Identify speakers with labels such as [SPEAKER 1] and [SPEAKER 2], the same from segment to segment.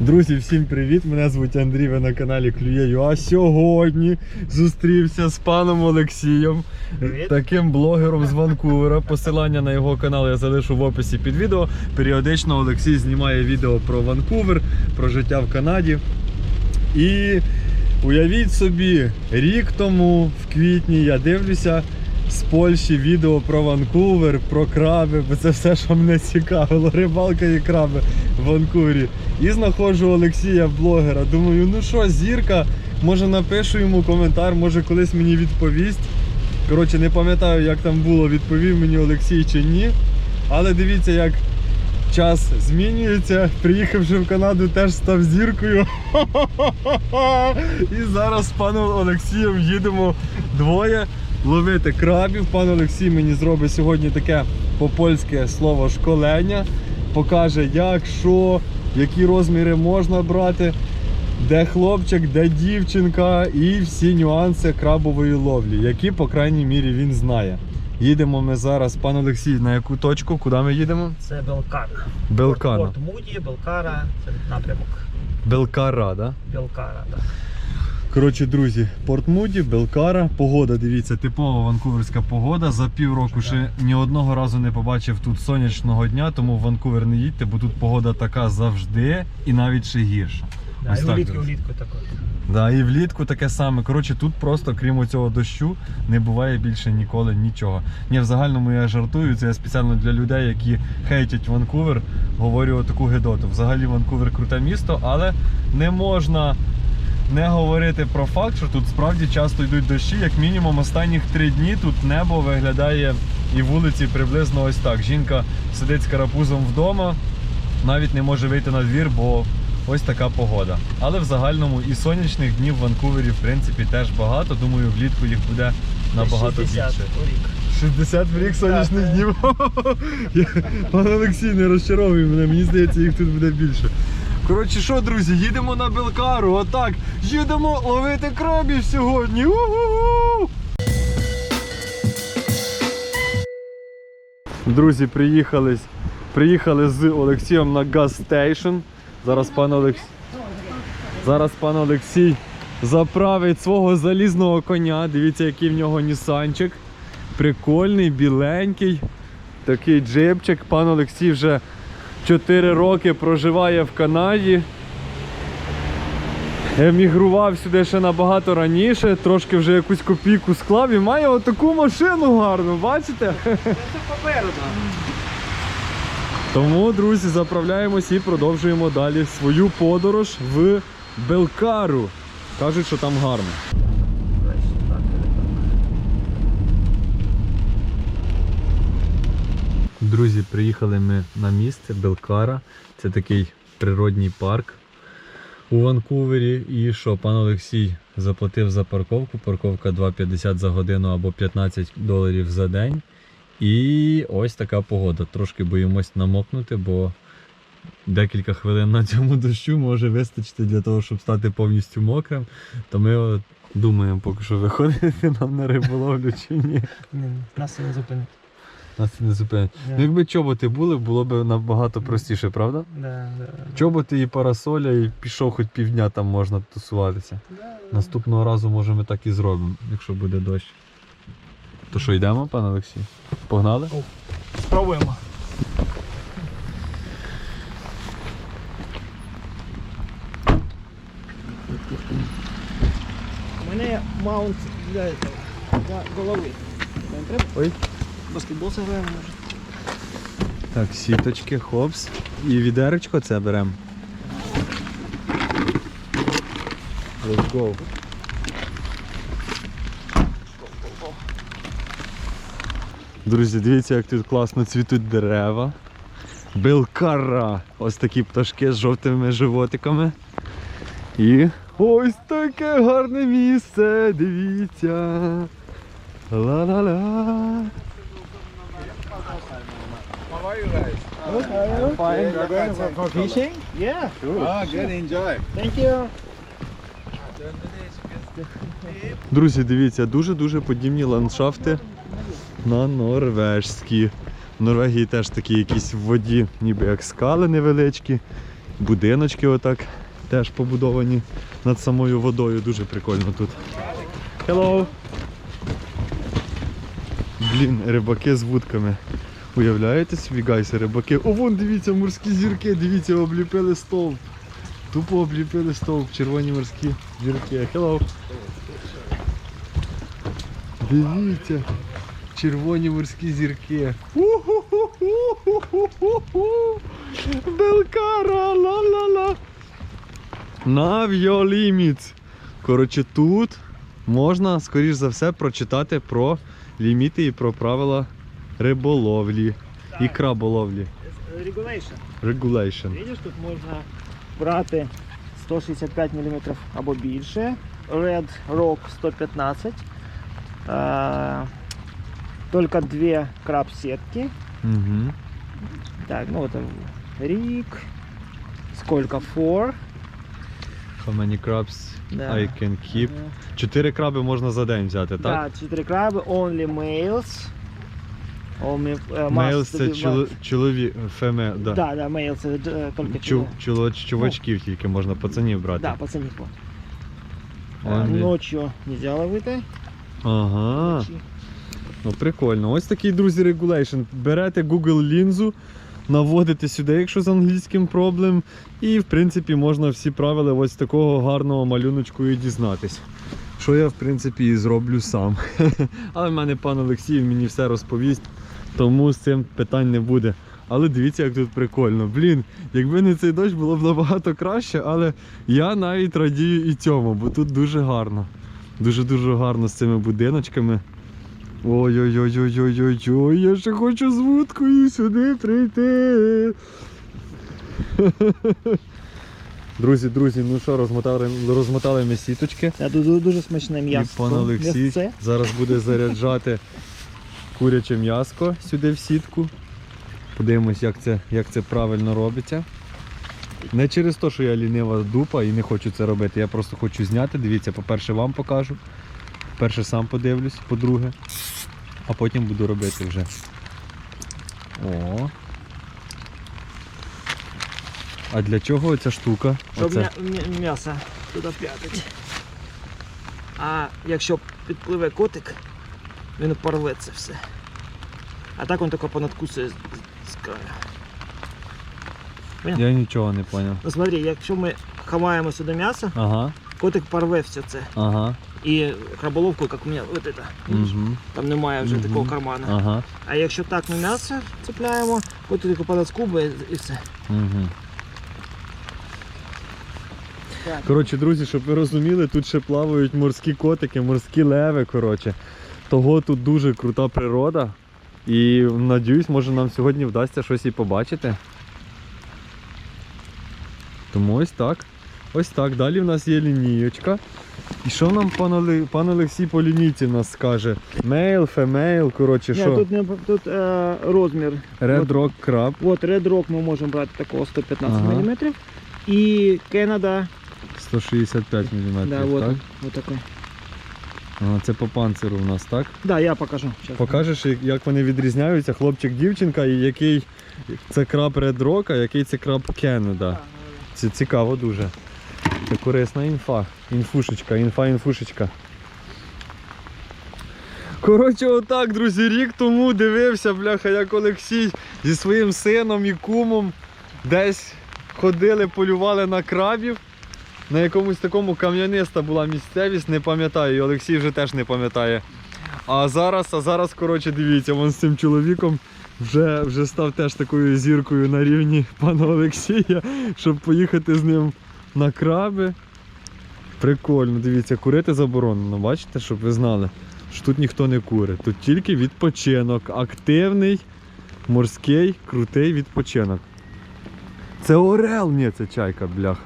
[SPEAKER 1] Друзі, всім привіт! Мене звуть Андрій, ви на каналі Клює.ua. Сьогодні зустрівся з паном Олексієм,
[SPEAKER 2] Привіт.
[SPEAKER 1] таким блогером з Ванкувера. Посилання на його канал я залишу в описі під відео. Періодично Олексій знімає відео про Ванкувер, про життя в Канаді. І уявіть собі, рік тому, в квітні, я дивлюся з Польщі відео про Ванкувер, про краби, бо це все, що мене цікавило. Рибалка і краби в Ванкувері. І знаходжу Олексія блогера. Думаю, ну що, зірка, може напишу йому коментар, може колись мені відповість. Коротше, не пам'ятаю, як там було, відповів мені Олексій чи ні. Але дивіться, як час змінюється. Приїхавши в Канаду, теж став зіркою. І зараз з паном Олексієм їдемо двоє ловити крабів. Пан Олексій мені зробить сьогодні таке по-польське слово школення. Покаже, як, що, які розміри можна брати, де хлопчик, де дівчинка і всі нюанси крабової ловлі, які, по крайній мірі, він знає. Їдемо ми зараз, пан Олексій, на яку точку? Куди ми їдемо?
[SPEAKER 2] Це Белкар.
[SPEAKER 1] Белкана.
[SPEAKER 2] Порт Муді, Белкара, це напрямок.
[SPEAKER 1] Белкара, да?
[SPEAKER 2] Белкара, так.
[SPEAKER 1] Коротше, друзі, Порт Муді, Белкара, погода, дивіться, типова ванкуверська погода. За півроку ще ні одного разу не побачив тут сонячного дня, тому в Ванкувер не їдьте, бо тут погода така завжди і навіть ще гірша.
[SPEAKER 2] Да,
[SPEAKER 1] Ось
[SPEAKER 2] і
[SPEAKER 1] так,
[SPEAKER 2] влітку,
[SPEAKER 1] друзі.
[SPEAKER 2] влітку також.
[SPEAKER 1] Да, і влітку таке саме. Коротше, тут просто, крім цього дощу, не буває більше ніколи нічого. Ні, в загальному я жартую, це я спеціально для людей, які хейтять Ванкувер, говорю таку гедоту. Взагалі Ванкувер круте місто, але не можна не говорити про факт, що тут справді часто йдуть дощі. Як мінімум, останніх три дні тут небо виглядає і вулиці приблизно ось так. Жінка сидить з карапузом вдома, навіть не може вийти на двір, бо ось така погода. Але в загальному і сонячних днів в Ванкувері, в принципі, теж багато. Думаю, влітку їх буде набагато
[SPEAKER 2] 60
[SPEAKER 1] більше.
[SPEAKER 2] у рік.
[SPEAKER 1] 60 в рік сонячних днів. Пан Олексій, не розчаровуй мене, мені здається, їх тут буде більше. Коротше, що, друзі, їдемо на Белкару, отак. Їдемо ловити крабів сьогодні. У-ху-ху! Друзі, приїхали, приїхали з Олексієм на газстейшн. Зараз пан Олексій. Зараз пан Олексій заправить свого залізного коня. Дивіться, який в нього нісанчик. Прикольний, біленький. Такий джипчик. Пан Олексій вже 4 роки проживає в Канаді. Емігрував сюди ще набагато раніше, трошки вже якусь копійку склав і має отаку машину гарну, бачите?
[SPEAKER 2] Це попереду.
[SPEAKER 1] Тому, друзі, заправляємось і продовжуємо далі свою подорож в Белкару. Кажуть, що там гарно. Друзі, приїхали ми на місце Белкара. Це такий природній парк у Ванкувері. І що, пан Олексій заплатив за парковку. Парковка 2,50 за годину або 15 доларів за день. І ось така погода. Трошки боїмось намокнути, бо декілька хвилин на цьому дощу може вистачити для того, щоб стати повністю мокрим. То ми думаємо, поки що виходити нам на риболовлю чи ні.
[SPEAKER 2] Нас не зупинить.
[SPEAKER 1] Нас це не зупинить.
[SPEAKER 2] Да.
[SPEAKER 1] Ну, якби чоботи були, було б набагато простіше, правда?
[SPEAKER 2] Да, да.
[SPEAKER 1] Чоботи і парасоля, і пішов хоч півдня там можна тусуватися.
[SPEAKER 2] Да,
[SPEAKER 1] Наступного разу, може, ми так і зробимо, якщо буде дощ. То що, йдемо, пан Олексій? Погнали?
[SPEAKER 2] Спробуємо. У мене маунт для, для голови.
[SPEAKER 1] Ой.
[SPEAKER 2] Баскетбол зіграємо може.
[SPEAKER 1] Так, сіточки, хопс. І відеречко це беремо. Let's go. Друзі, дивіться, як тут класно цвітуть дерева. Белкара. Ось такі пташки з жовтими животиками. І ось таке гарне місце. Дивіться. Ла-ла-ла.
[SPEAKER 2] Fine.
[SPEAKER 3] You're going for, for fishing?
[SPEAKER 2] Yeah,
[SPEAKER 3] Ah, good, enjoy.
[SPEAKER 2] thank you.
[SPEAKER 1] Друзі, дивіться, дуже-дуже подібні ландшафти на норвежські. В Норвегії теж такі якісь в воді, ніби як скали невеличкі. Будиночки отак теж побудовані над самою водою. Дуже прикольно тут. Hello! Блін, рибаки з вудками. Уявляєте собі, гайси, рибаки? О, вон, дивіться, морські зірки, дивіться, обліпили стовп. Тупо обліпили стовп, червоні морські зірки. Hello! Дивіться, червоні морські зірки. Белкара, ла-ла-ла. Нав'йо ліміт. Коротше, тут можна, скоріш за все, прочитати про ліміти і про правила риболовлі і краболовлі.
[SPEAKER 2] Regulation.
[SPEAKER 1] Regulation.
[SPEAKER 2] Видиш, тут можна брати 165 мм або більше. Red Rock 115. А, только две краб сетки.
[SPEAKER 1] Угу.
[SPEAKER 2] Так, ну это Рик. Сколько? Four.
[SPEAKER 1] How many crabs
[SPEAKER 2] Да.
[SPEAKER 1] I can keep? Чотири краби можна за день взяти, так?
[SPEAKER 2] Да, чотири краби, only males. Uh,
[SPEAKER 1] Мейл це чоло, чоловік, феме, да.
[SPEAKER 2] Да, да, male це е, тільки
[SPEAKER 1] Чу, чоло, чувачків тільки можна пацанів брати.
[SPEAKER 2] Да, пацанів. вот. Е,
[SPEAKER 1] Only-
[SPEAKER 2] Ночью нельзя ловити.
[SPEAKER 1] Ага.
[SPEAKER 2] Вночі.
[SPEAKER 1] Ну прикольно. Ось такий, друзі, регулейшн. Берете Google лінзу, наводите сюди, якщо з англійським проблем. І в принципі можна всі правила ось такого гарного малюночку і дізнатись. Що я в принципі і зроблю сам. Але в мене пан Олексій мені все розповість, тому з цим питань не буде. Але дивіться, як тут прикольно. Блін, якби не цей дощ, було б набагато краще, але я навіть радію і цьому, бо тут дуже гарно. Дуже-дуже гарно з цими будиночками. Ой-ой-ой-ой-ой-ой-ой, я ще хочу з вудкою сюди прийти. Друзі, друзі, ну що, розмотали, розмотали ми сіточки.
[SPEAKER 2] Це дуже, дуже смачне
[SPEAKER 1] І
[SPEAKER 2] м'ясо.
[SPEAKER 1] пан Олексій зараз буде заряджати куряче м'яско сюди в сітку. Подивимось, як це, як це правильно робиться. Не через те, що я лінива дупа і не хочу це робити. Я просто хочу зняти. Дивіться, по-перше, вам покажу. Перше сам подивлюсь, по-друге, а потім буду робити вже. О. А для чого ця штука?
[SPEAKER 2] Щоб
[SPEAKER 1] Оце.
[SPEAKER 2] м'ясо туди п'ятить. А якщо підпливе котик, він порве це все. А так він тільки понадкусує з, з краю.
[SPEAKER 1] Я нічого не зрозумів.
[SPEAKER 2] Ну смотри, якщо ми ховаємо сюди м'ясо,
[SPEAKER 1] Ага,
[SPEAKER 2] котик порве все це.
[SPEAKER 1] ага.
[SPEAKER 2] І краболовку, як у мене, от это, видиш,
[SPEAKER 1] Угу.
[SPEAKER 2] там немає вже
[SPEAKER 1] Мгм.
[SPEAKER 2] такого кармана.
[SPEAKER 1] Ага.
[SPEAKER 2] А якщо так ми м'ясо цепляємо, котик тільки понадскубує і все.
[SPEAKER 1] Угу. Коротше, друзі, щоб ви розуміли, тут ще плавають морські котики, морські леви. Коротше. Того тут дуже крута природа. І надіюсь, може нам сьогодні вдасться щось і побачити. Тому ось так. Ось так. Далі в нас є лінієчка. І що нам пан, пан Олексій по лінійці нас скаже? Мейл, фемейл, коротше,
[SPEAKER 2] Ні,
[SPEAKER 1] що?
[SPEAKER 2] тут, не, тут е, розмір.
[SPEAKER 1] Red Rock Crab.
[SPEAKER 2] От Red Rock ми можемо брати такого 115
[SPEAKER 1] Ага.
[SPEAKER 2] мм. І Canada,
[SPEAKER 1] 165 мм,
[SPEAKER 2] да,
[SPEAKER 1] так?
[SPEAKER 2] вот такой.
[SPEAKER 1] Ага, це по панциру в нас, так?
[SPEAKER 2] Да, я покажу. Сейчас.
[SPEAKER 1] Покажеш, як- як вони відрізняються, хлопчик-дівчинка, і який це краб Red Rock, а який це краб Canada. Це цікаво дуже. Це корисна інфа. Інфушечка, інфа-інфушечка. Коротше, отак, друзі, рік тому дивився, бляха, як Олексій зі своїм сином і кумом десь ходили, полювали на крабів. На якомусь такому кам'яниста була місцевість, не пам'ятаю, і Олексій вже теж не пам'ятає. А зараз, а зараз, коротше, дивіться, він з цим чоловіком вже, вже став теж такою зіркою на рівні пана Олексія, щоб поїхати з ним на краби. Прикольно, дивіться, курити заборонено, бачите, щоб ви знали, що тут ніхто не курить. Тут тільки відпочинок. Активний, морський, крутий відпочинок. Це Орел, ні, це чайка, бляха.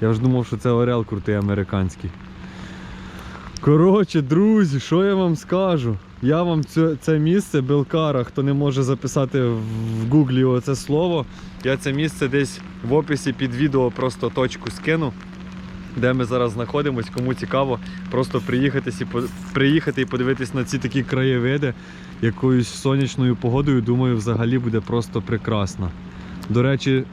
[SPEAKER 1] Я ж думав, що це Орел крутий американський. Коротше, друзі, що я вам скажу? Я вам це, це місце Белкара, хто не може записати в гуглі оце слово. Я це місце десь в описі під відео просто точку скину, де ми зараз знаходимось. Кому цікаво, просто приїхатись приїхати і подивитись на ці такі краєвиди якоюсь сонячною погодою. Думаю, взагалі буде просто прекрасно. До речі,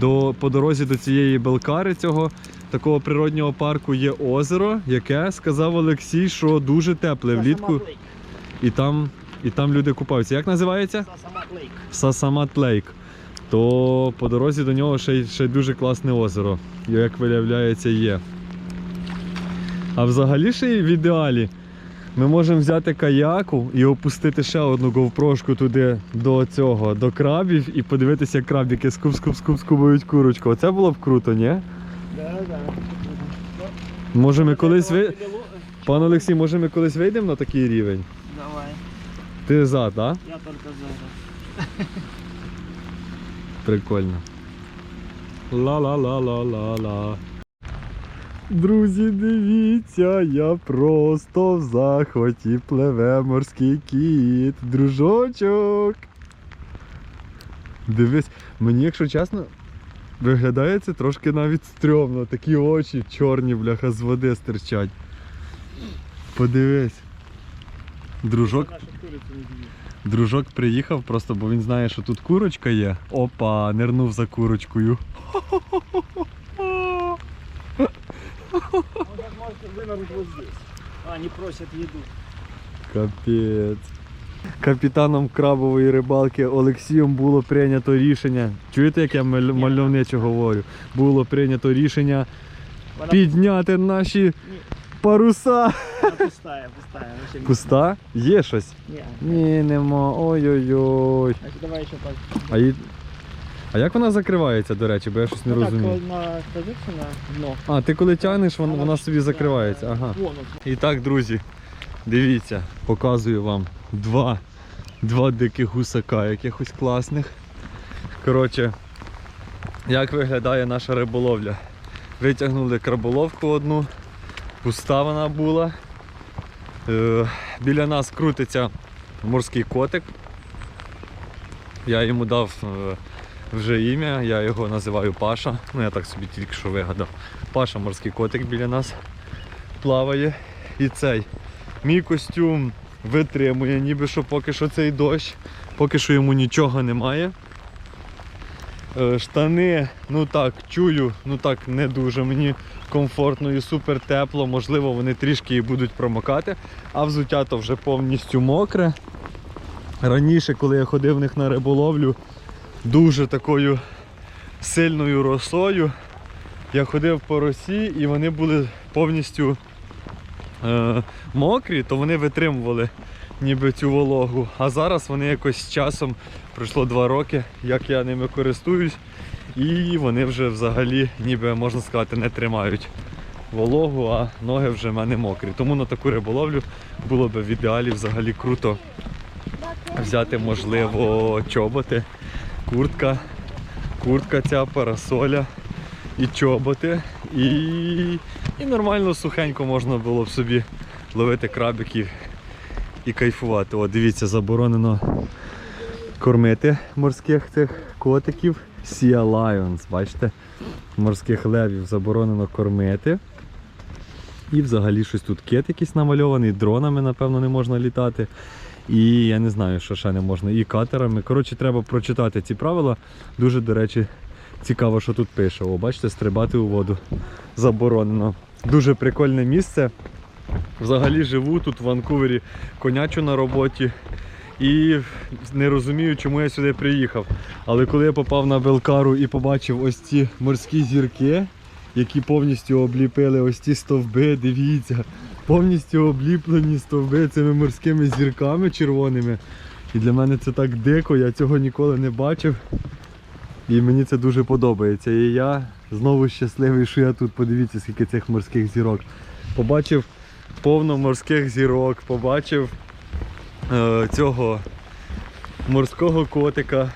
[SPEAKER 1] до, по дорозі до цієї Белкари, цього такого природнього парку, є озеро, яке сказав Олексій, що дуже тепле влітку, і там, і там люди купаються. Як називається? Сасамат Лейк. То по дорозі до нього ще, ще дуже класне озеро, як виявляється, є. А взагалі ще й в ідеалі ми можемо взяти каяку і опустити ще одну говпрошку туди до цього, до крабів, і подивитися, як крабіки скуб скуб скуб скубають курочку. Оце було б круто, ні?
[SPEAKER 2] Да, да.
[SPEAKER 1] Може ми колись ви. Пан Олексій, може ми колись вийдемо на такий рівень?
[SPEAKER 2] Давай,
[SPEAKER 1] Ти за, так?
[SPEAKER 2] я только зараз.
[SPEAKER 1] Прикольно. Ла-ла-ла-ла-ла-ла. Друзі, дивіться, я просто в захваті пливе морський кіт. Дружочок. Дивись, мені, якщо чесно, виглядає це трошки навіть стрьомно. Такі очі чорні, бляха, з води стирчать. Подивись. Дружок Дружок приїхав просто, бо він знає, що тут курочка є. Опа, нирнув за курочкою.
[SPEAKER 2] Можете вынырнуть вот здесь. А, они просят еду.
[SPEAKER 1] Капець. Капітаном крабової рибалки Олексієм було прийнято рішення. Чуєте, як я маль- мальовничо говорю? Було прийнято рішення
[SPEAKER 2] Вона
[SPEAKER 1] підняти наші паруса.
[SPEAKER 2] вона пустая, пустая. вообще
[SPEAKER 1] Пуста? Є щось?
[SPEAKER 2] Не.
[SPEAKER 1] Ні, нема. Ой-ой-ой.
[SPEAKER 2] Так, давай еще так.
[SPEAKER 1] А, а як вона закривається, до речі, бо я щось не розумію.
[SPEAKER 2] на дно.
[SPEAKER 1] А, ти коли тягнеш, вона, вона собі закривається. Ага. І так, друзі, дивіться, показую вам два, два диких гусака, якихось класних. Коротше, як виглядає наша риболовля? Витягнули краболовку одну, пуста вона була. Е, біля нас крутиться морський котик. Я йому дав е, вже ім'я, я його називаю Паша. Ну я так собі тільки що вигадав. Паша морський котик біля нас плаває. І цей мій костюм витримує, ніби що поки що цей дощ, поки що йому нічого немає. Е, Штани, ну так, чую, ну так не дуже. Мені комфортно і супер тепло. Можливо, вони трішки і будуть промокати, а взуття то вже повністю мокре. Раніше, коли я ходив в них на риболовлю, дуже такою сильною росою. Я ходив по росі і вони були повністю е, мокрі, то вони витримували ніби цю вологу. А зараз вони якось з часом, пройшло два роки, як я ними користуюсь, і вони вже взагалі, ніби можна сказати, не тримають вологу, а ноги вже в мене мокрі. Тому на таку риболовлю було б в ідеалі взагалі круто взяти, можливо, чоботи, куртка, куртка ця, парасоля і чоботи. І, і нормально сухенько можна було б собі ловити крабиків і кайфувати. О, дивіться, заборонено кормити морських цих котиків. Sea Lions, бачите? Морських левів заборонено кормити. І взагалі щось тут кит якийсь намальований, дронами, напевно, не можна літати. І я не знаю, що ще не можна. І катерами. Коротше, треба прочитати ці правила. Дуже, до речі, цікаво, що тут пише. О, бачите, стрибати у воду заборонено. Дуже прикольне місце. Взагалі живу тут в Ванкувері, конячу на роботі. І не розумію, чому я сюди приїхав. Але коли я попав на Белкару і побачив ось ці морські зірки, які повністю обліпили ось ці стовби, дивіться, повністю обліплені стовби цими морськими зірками червоними. І для мене це так дико, я цього ніколи не бачив. І мені це дуже подобається. І я знову щасливий, що я тут. Подивіться, скільки цих морських зірок. Побачив повно морських зірок, побачив е, цього морського котика.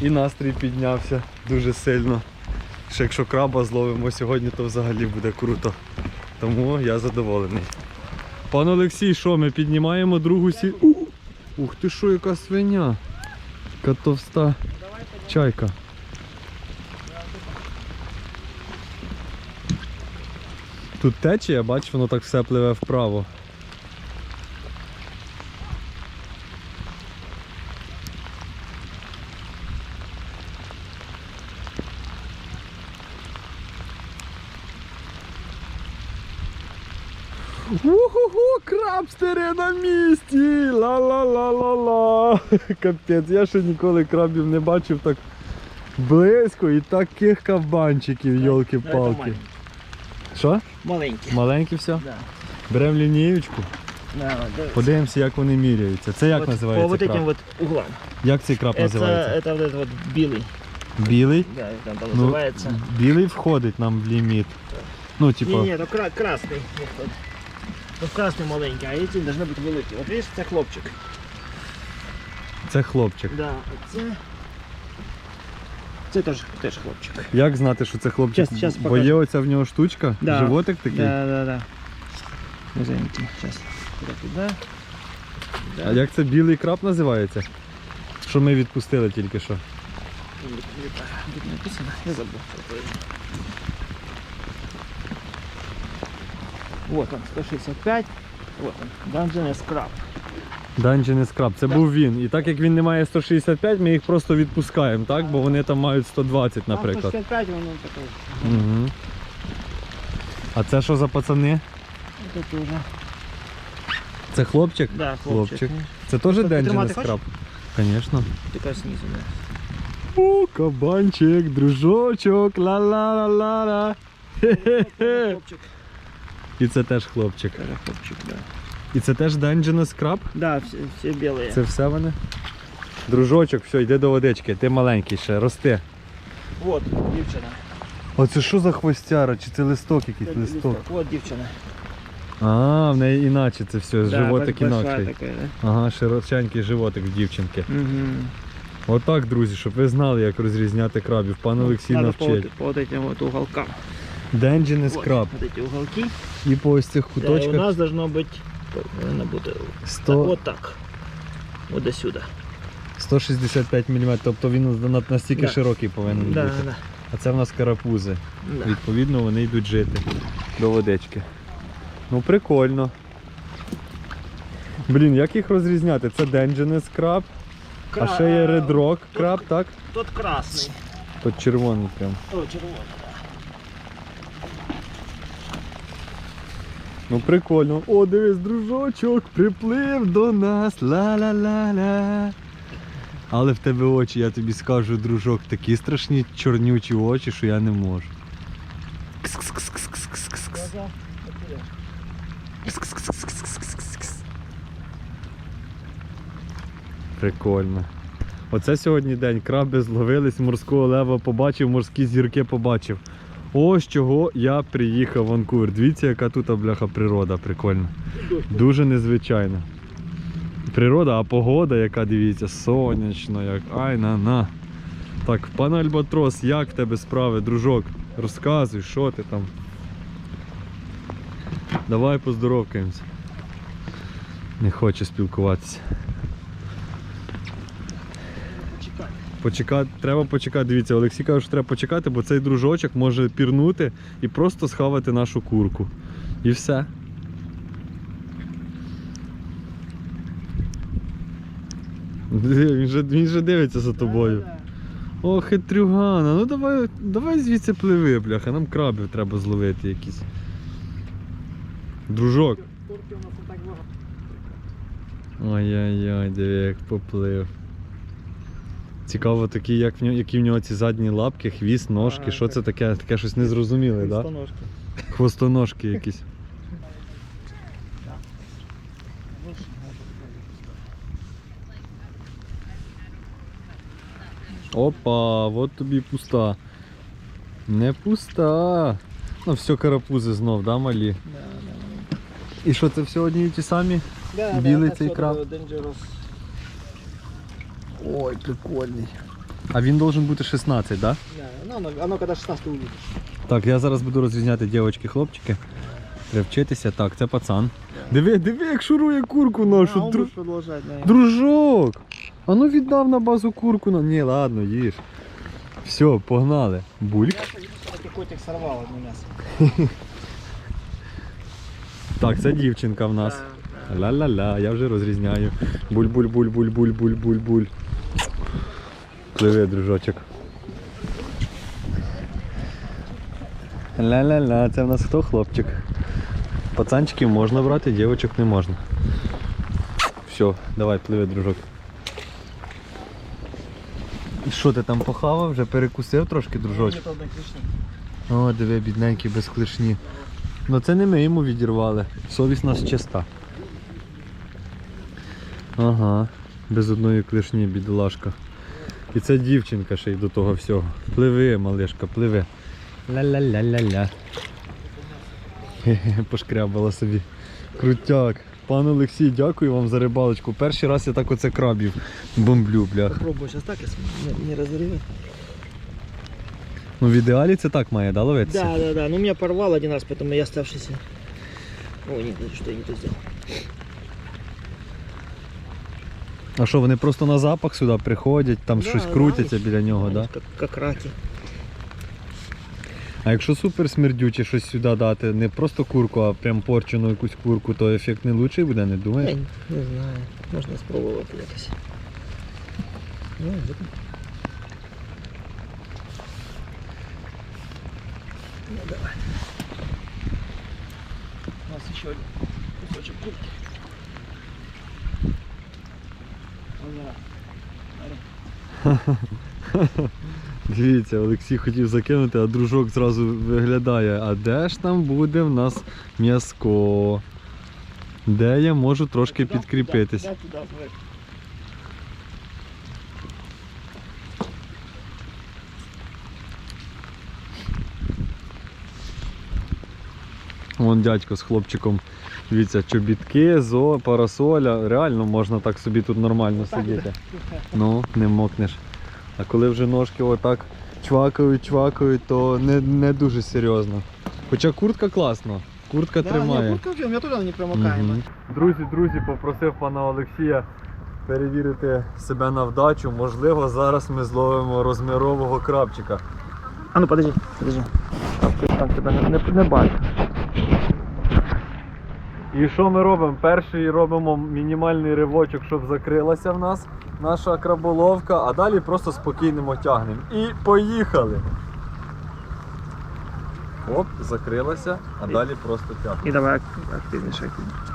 [SPEAKER 1] І настрій піднявся дуже сильно. Ще якщо краба зловимо сьогодні, то взагалі буде круто. Тому я задоволений. Пан Олексій, що ми піднімаємо другу сі. У! Ух ти що, яка свиня! Яка товста чайка. Тут течія, бач, воно так все пливе вправо. Уху, крабстери на місці! Ла-ла-ла-ла-ла! Капець, я ще ніколи крабів не бачив так близько і таких кавбанчиків,
[SPEAKER 2] Це
[SPEAKER 1] йолки-палки.
[SPEAKER 2] маленький.
[SPEAKER 1] Що?
[SPEAKER 2] Маленький.
[SPEAKER 1] Маленькі все?
[SPEAKER 2] Да.
[SPEAKER 1] Беремо лінієчку,
[SPEAKER 2] Да, дивись.
[SPEAKER 1] подивимося, як вони міряються. Це як
[SPEAKER 2] Вот
[SPEAKER 1] називається
[SPEAKER 2] По вот этим
[SPEAKER 1] краб?
[SPEAKER 2] вот углам.
[SPEAKER 1] Як цей краб
[SPEAKER 2] Это,
[SPEAKER 1] називається?
[SPEAKER 2] это вот этот вот белый.
[SPEAKER 1] Білий?
[SPEAKER 2] Да, там, там
[SPEAKER 1] Ну,
[SPEAKER 2] называется.
[SPEAKER 1] білий входить нам в ліміт. Ну, типа,
[SPEAKER 2] Не, не, то кра- красный. Вот тут. Тут красный маленький, а эти должны быть великі. Вот видишь, це хлопчик.
[SPEAKER 1] це хлопчик.
[SPEAKER 2] Да, а це... Це теж, теж хлопчик.
[SPEAKER 1] Як знати, що це хлопчик?
[SPEAKER 2] Щас- щас
[SPEAKER 1] Бо
[SPEAKER 2] покажу.
[SPEAKER 1] є оця в нього штучка,
[SPEAKER 2] Да.
[SPEAKER 1] животик такий.
[SPEAKER 2] Да, да, да. Маленький. Сейчас. Туда, туда.
[SPEAKER 1] А як це білий краб називається? Що ми відпустили тільки що.
[SPEAKER 2] Тут написано, я забыл. Вот он, 165. Вот он, Dungeon Scrap.
[SPEAKER 1] Dungeon Scrab, це
[SPEAKER 2] Да.
[SPEAKER 1] був він. І так як він не має 165, ми їх просто відпускаємо, так? Бо вони там мають 120, наприклад.
[SPEAKER 2] 165 воно такой.
[SPEAKER 1] Угу. А це що за пацани?
[SPEAKER 2] Это тоже.
[SPEAKER 1] Це хлопчик?
[SPEAKER 2] Да, хлопчик.
[SPEAKER 1] Хлопчик. Це теж Dungeon Scrab? Звісно.
[SPEAKER 2] Така снизу, да.
[SPEAKER 1] О, кабанчик, дружочок, ла-ла-ла-ла-ла. Хе-хе-хе. І це теж хлопчик.
[SPEAKER 2] Тоже хлопчик, да.
[SPEAKER 1] І це теж Dungeon Scrab?
[SPEAKER 2] Да, все, все белые.
[SPEAKER 1] Це все вони? Дружочок, все, йди до водички, ти маленький ще, рости.
[SPEAKER 2] Вот, дівчина.
[SPEAKER 1] А це що за хвостяра? Чи це листок якийсь
[SPEAKER 2] Це
[SPEAKER 1] листок?
[SPEAKER 2] листок. Вот дівчина.
[SPEAKER 1] А, в неї іначе це все, животик
[SPEAKER 2] большая
[SPEAKER 1] інакший.
[SPEAKER 2] да?
[SPEAKER 1] Ага, широченький животик в дівчинки.
[SPEAKER 2] Угу.
[SPEAKER 1] Отак, друзі, щоб ви знали, як розрізняти крабів. Пан Олексій
[SPEAKER 2] Надо по,
[SPEAKER 1] навчить.
[SPEAKER 2] вот- по вот этим вот уголкам.
[SPEAKER 1] Денджін
[SPEAKER 2] Вот,
[SPEAKER 1] краб.
[SPEAKER 2] Вот эти уголки.
[SPEAKER 1] І по ось цих
[SPEAKER 2] Да, и у
[SPEAKER 1] куточках
[SPEAKER 2] нас должно быть, должно быть
[SPEAKER 1] 100,
[SPEAKER 2] вот так. Вот до сюда.
[SPEAKER 1] 165 мм, тобто він на- настільки
[SPEAKER 2] Да.
[SPEAKER 1] широкий повинен
[SPEAKER 2] Да,
[SPEAKER 1] бути.
[SPEAKER 2] да.
[SPEAKER 1] А це в нас карапузи.
[SPEAKER 2] да.
[SPEAKER 1] Відповідно, вони йдуть жити до водички. Ну, прикольно. Блін, як їх розрізняти? Це Дендженес краб, а ще є
[SPEAKER 2] Кра-
[SPEAKER 1] Red Rock
[SPEAKER 2] тут-
[SPEAKER 1] краб, так?
[SPEAKER 2] Тот красный.
[SPEAKER 1] Тут червоний прям.
[SPEAKER 2] О, червоный.
[SPEAKER 1] Ну прикольно. О, дивись, дружочок, приплив до нас. Ла-ла-ла-ла. Але в тебе очі, я тобі скажу, дружок, такі страшні чорнючі очі, що я не можу. Прикольно. Оце сьогодні день. Краби зловились, морського лева побачив, морські зірки побачив. Ось чого я приїхав в Ванкувер. Дивіться, яка тут бляха природа прикольна. Дуже незвичайна. Природа, а погода, яка дивіться, сонячно, як ай на на. Так, пан Альбатрос, як в тебе справи, дружок? Розказуй, що ти там. Давай поздоровкаємося. Не хоче спілкуватися.
[SPEAKER 2] Почекай.
[SPEAKER 1] Почекати, треба почекати. Дивіться, Олексій каже, що треба почекати, бо цей дружочок може пірнути і просто схавати нашу курку. І все. Він же, він же дивиться за тобою. О, хитрюгана, ну давай, давай звідси пливи, бляха, нам крабів треба зловити якісь. Дружок. Ой-ой-ой, диви, як поплив. Цікаво, такі, як в нього, які в нього ці задні лапки, хвіст, ножки.
[SPEAKER 2] Ага,
[SPEAKER 1] Що це таке? Таке щось незрозуміле, так? Да?
[SPEAKER 2] Хвостоножки.
[SPEAKER 1] Хвостоножки якісь. Опа, от тобі пуста. Не пуста. Ну все карапузи знов, да, малі?
[SPEAKER 2] Да, да,
[SPEAKER 1] І що це все одні і ті самі?
[SPEAKER 2] да.
[SPEAKER 1] Білий
[SPEAKER 2] да,
[SPEAKER 1] цей краб.
[SPEAKER 2] Dangerous.
[SPEAKER 1] Ой, прикольний. А він должен бути 16, так? Да?
[SPEAKER 2] Да, ну, оно, оно когда 16 увидишь.
[SPEAKER 1] Так, я зараз буду розрізняти дівчатки, хлопчики. Треба вчитися. Так, це пацан. Диви, диви, як шурує курку нашу. Дру...
[SPEAKER 2] продолжать.
[SPEAKER 1] Дружок! А ну віддав на базу курку. на- Ні, ладно, їж. Все, погнали. Бульк.
[SPEAKER 2] Котик сорвал одно мясо.
[SPEAKER 1] Так, це дівчинка в нас. Ля-ля-ля, я вже розрізняю. Буль-буль-буль-буль-буль-буль-буль. Пливи, дружочок. Ля-ля-ля, це в нас хто хлопчик? Пацанчиків можна брати, дівчаток не можна. Все, давай, пливи, дружок. Що ти там похавав? Вже перекусив трошки, дружочок? О, диви, бідненький без клешні. Ну це не ми йому відірвали. Совість нас чиста. Ага, без одної клешні, бідолашка. І це дівчинка ще й до того всього. Пливи, малишка, пливи. Ля-ля-ля-ля-ля. Пошкрябала собі. Крутяк. Пан Олексій, дякую вам за рибалочку. Перший раз я так оце крабів бомблю, блях.
[SPEAKER 2] Попробую сейчас так, не, не разорвет.
[SPEAKER 1] Ну в ідеалі це так має, да, ловитися?
[SPEAKER 2] Да, да, да. Ну меня порвал один раз, поэтому я оставшийся. Ой, нет, что я не то сделал.
[SPEAKER 1] А що, вони просто на запах сюди приходять, там
[SPEAKER 2] Да,
[SPEAKER 1] щось крутяться
[SPEAKER 2] они-
[SPEAKER 1] біля нього, да?
[SPEAKER 2] Как, как раки.
[SPEAKER 1] А якщо супер смердюче щось сюди дати, не просто курку, а прям порчену якусь курку, то ефект не лучший буде, не думаєш?
[SPEAKER 2] не, не знаю. Можна спробувати якось. Ну. Ну, давай. У нас еще один кусочек курки.
[SPEAKER 1] Дивіться, Олексій хотів закинути, а дружок зразу виглядає. А де ж там буде в нас м'язко? Де я можу трошки підкріпитись? Вон дядько з хлопчиком. Дивіться, чобітки, зо, парасоля. Реально можна так собі тут нормально сидіти. Ну, не мокнеш. А коли вже ножки отак чвакають, чвакають, то не, не дуже серйозно. Хоча куртка класна, куртка
[SPEAKER 2] Да,
[SPEAKER 1] тримає.
[SPEAKER 2] не, куртка, меня тоже не промокаемая.
[SPEAKER 1] Мгм. Друзі, друзі, попросив пана Олексія перевірити себе на вдачу. Можливо, зараз ми зловимо розмірового крабчика.
[SPEAKER 2] А ну подожди, подожди. Так, тебе не, не, не бачу.
[SPEAKER 1] І що ми робимо? Перший робимо мінімальний ривочок, щоб закрилася в нас наша краболовка, а далі просто спокійнемо тягнемо. І поїхали. Оп, закрилася, а далі просто тягнемо.
[SPEAKER 2] И давай ак- активнейше, активнейше.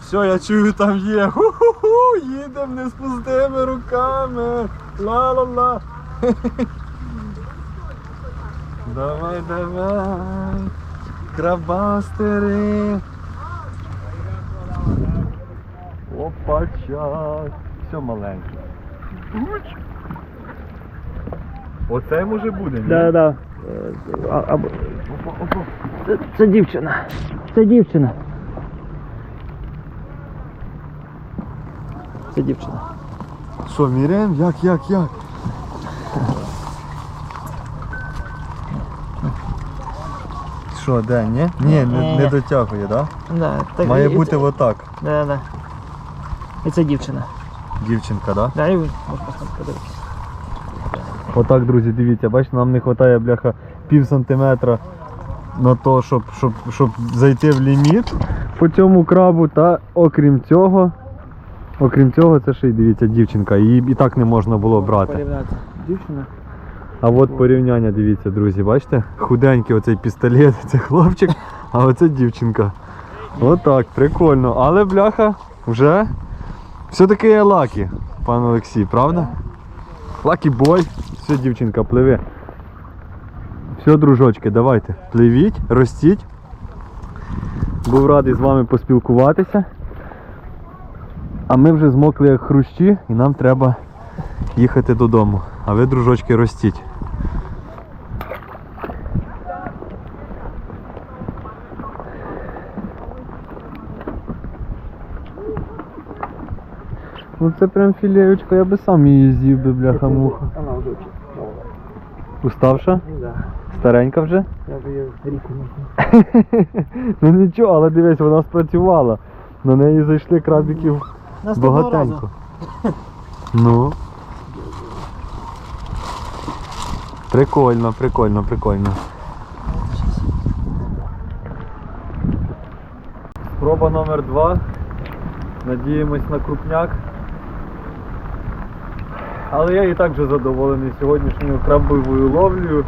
[SPEAKER 1] Все, я чую, там є. Ху-ху-ху, їдемо не з пустими руками. Ла-ла-ла. Давай, давай. Крабастери. Опача. Все маленьке. Оце може буде, ні?
[SPEAKER 2] Да, да. А, а, це, це дівчина. Це дівчина. Це дівчина.
[SPEAKER 1] Що, міряємо? Як, як, як? Що, де, ні? Ні, не, не дотягує, так? Да?
[SPEAKER 2] Да, так,
[SPEAKER 1] Має
[SPEAKER 2] і-
[SPEAKER 1] бути отак.
[SPEAKER 2] Да, да. І це дівчина.
[SPEAKER 1] Дівчинка, да?
[SPEAKER 2] Да, і ви можна там подивитися.
[SPEAKER 1] Отак, друзі, дивіться, бачите, нам не вистачає, бляха, пів сантиметра на то, щоб, щоб, щоб зайти в ліміт по цьому крабу. Та окрім цього, окрім цього, це ще й дивіться, дівчинка. Її і так не можна було брати.
[SPEAKER 2] Порівняти. Дівчина.
[SPEAKER 1] А от порівняння, дивіться, друзі, бачите? Худенький оцей пістолет, це хлопчик, а оце дівчинка. Отак, прикольно. Але бляха, вже все-таки є лакі, пан Олексій, правда? Лакі бой. Все, дівчинка, пливи. Все, дружочки, давайте. Пливіть, ростіть. Був радий з вами поспілкуватися. А ми вже змокли як хрущі і нам треба їхати додому. А ви, дружочки, ростіть. Ну це прям філеєчка, я би сам її з'їв би, бляха муха.
[SPEAKER 2] Вона вже очень.
[SPEAKER 1] Уставша?
[SPEAKER 2] Да.
[SPEAKER 1] Старенька вже?
[SPEAKER 2] Я б її ріку
[SPEAKER 1] ну нічого, але дивись, вона спрацювала. На неї зайшли крабиків багатенько. Ну. Прикольно, прикольно, прикольно. Спроба номер два. Надіємось на крупняк. Але я і так вже задоволений сьогоднішньою крабовою ловлею.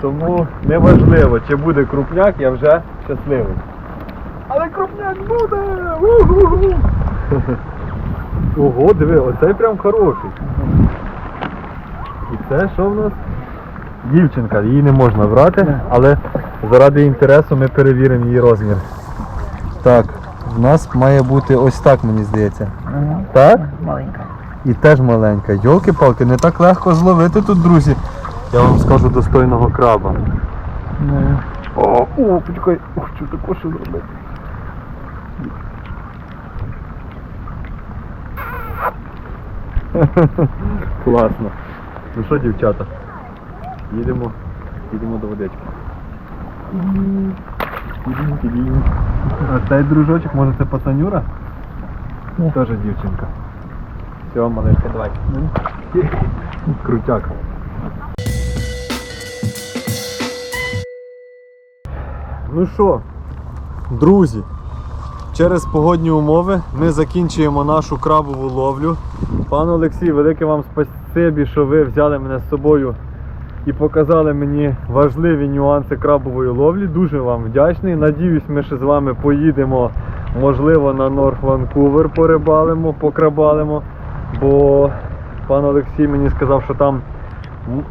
[SPEAKER 1] Тому неважливо, чи буде крупняк, я вже щасливий. Але крупняк буде! У-ху-ху! Ого, диви, оцей прям хороший. І це що в нас? Дівчинка, її не можна брати, але заради інтересу ми перевіримо її розмір. Так, в нас має бути ось так, мені здається. Так?
[SPEAKER 2] Маленька.
[SPEAKER 1] І теж маленька. Йолки-палки, не так легко зловити тут, друзі. Я вам скажу достойного краба. О, о, почекай, що таке що зробити. Класно. Ну що, дівчата? Їдемо, їдемо до водички. А цей дружочок, може це пацанюра? Теж дівчинка. Все, маленька, давай. Крутяк. Ну що, друзі, через погодні умови ми закінчуємо нашу крабову ловлю. Пан Олексій, велике вам спасибі, що ви взяли мене з собою і показали мені важливі нюанси крабової ловлі. Дуже вам вдячний. Надіюсь, ми ще з вами поїдемо, можливо, на Норф Ванкувер порибалимо, покрабалимо. Бо пан Олексій мені сказав, що там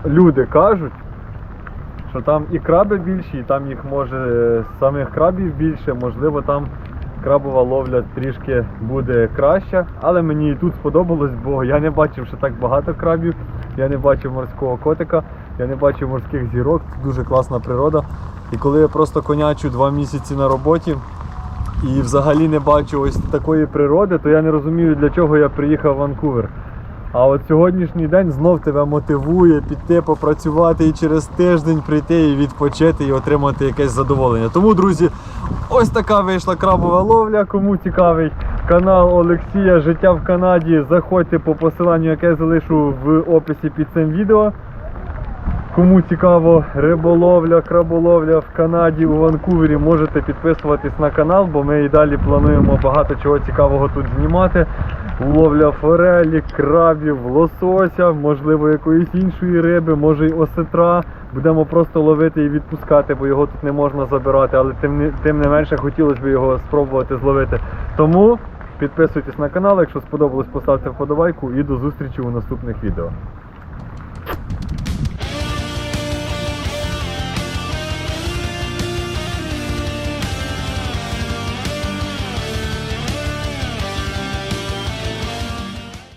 [SPEAKER 1] люди кажуть, що там і краби більші, і там їх може самих крабів більше, можливо, там крабова ловля трішки буде краща. Але мені і тут сподобалось, бо я не бачив ще так багато крабів, я не бачив морського котика, я не бачив морських зірок, дуже класна природа. І коли я просто конячу два місяці на роботі і взагалі не бачу ось такої природи, то я не розумію, для чого я приїхав в Ванкувер. А от сьогоднішній день знов тебе мотивує піти попрацювати і через тиждень прийти і відпочити і отримати якесь задоволення. Тому, друзі, ось така вийшла крабова ловля. Кому цікавий канал Олексія Життя в Канаді, заходьте по посиланню, яке я залишу в описі під цим відео. Кому цікаво риболовля, краболовля в Канаді, у Ванкувері, можете підписуватись на канал, бо ми і далі плануємо багато чого цікавого тут знімати. Ловля форелі, крабів, лосося, можливо, якоїсь іншої риби, може й осетра. Будемо просто ловити і відпускати, бо його тут не можна забирати, але тим не, тим не менше хотілося б його спробувати зловити. Тому підписуйтесь на канал, якщо сподобалось, поставте вподобайку і до зустрічі у наступних відео.